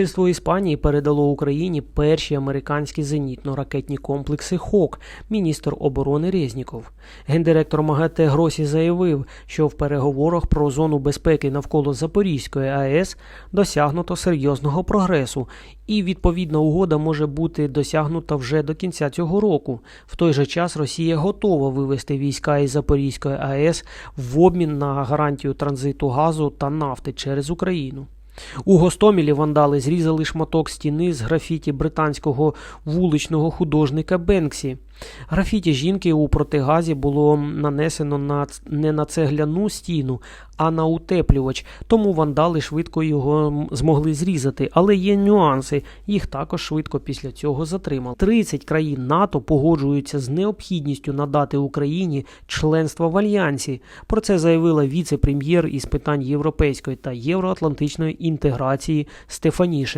Міністерство Іспанії передало Україні перші американські зенітно-ракетні комплекси ХОК, міністр оборони Резніков. Гендиректор МАГАТЕ Гросі заявив, що в переговорах про зону безпеки навколо Запорізької АЕС досягнуто серйозного прогресу, і відповідна угода може бути досягнута вже до кінця цього року. В той же час Росія готова вивести війська із Запорізької АЕС в обмін на гарантію транзиту газу та нафти через Україну. У Гостомілі вандали зрізали шматок стіни з графіті британського вуличного художника Бенксі. Графіті жінки у протигазі було нанесено на не на цегляну стіну, а на утеплювач, тому вандали швидко його змогли зрізати. Але є нюанси, їх також швидко після цього затримали. 30 країн НАТО погоджуються з необхідністю надати Україні членство в альянсі. Про це заявила віце-прем'єр із питань європейської та євроатлантичної інтеграції Стефанішин.